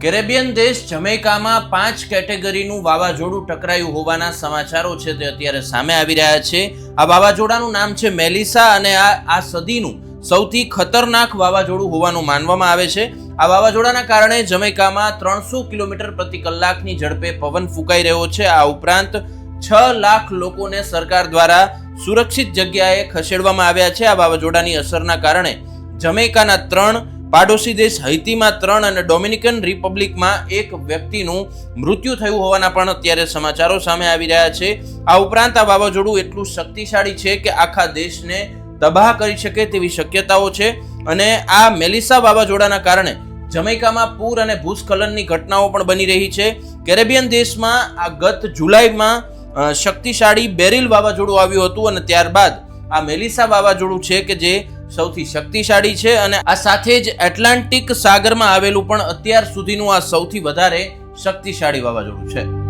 Caribbean દેશ જમૈકામાં પાંચ કેટેગરીનું વાવાઝોડું ટકરાયું હોવાના સમાચારો છે તે અત્યારે સામે આવી રહ્યા છે. આ વાવાઝોડાનું નામ છે મેલિસા અને આ આ સદીનું સૌથી ખતરનાક વાવાઝોડું હોવાનું માનવામાં આવે છે. આ વાવાઝોડાના કારણે જમૈકામાં ત્રણસો કિલોમીટર પ્રતિ કલાકની ઝડપે પવન ફૂંકાઈ રહ્યો છે. આ ઉપરાંત છ લાખ લોકોને સરકાર દ્વારા સુરક્ષિત જગ્યાએ ખસેડવામાં આવ્યા છે. આ વાવાઝોડાની અસરના કારણે જમૈકાના ત્રણ પાડોશી દેશ હૈતીમાં ત્રણ અને ડોમિનિકન રિપબ્લિકમાં એક વ્યક્તિનું મૃત્યુ થયું હોવાના પણ અત્યારે સમાચારો સામે આવી રહ્યા છે. આ ઉપરાંત આ વાવાઝોડું એટલું શક્તિશાળી છે કે આખા દેશને તબાહ કરી શકે તેવી શક્યતાઓ છે અને આ મેલિસા વાવાઝોડાના કારણે જમૈકામાં પૂર અને ભૂસ્ખલનની ઘટનાઓ પણ બની રહી છે. કેરેબિયન દેશમાં આ ગત જુલાઈમાં શક્તિશાળી બેરિલ વાવાઝોડું આવ્યું હતું અને ત્યારબાદ આ મેલિસા વાવાઝોડું છે કે જે સૌથી શક્તિશાળી છે અને આ સાથે જ એટલાન્ટિક સાગરમાં આવેલું પણ અત્યાર સુધીનું આ સૌથી વધારે શક્તિશાળી વાવાઝોડું છે.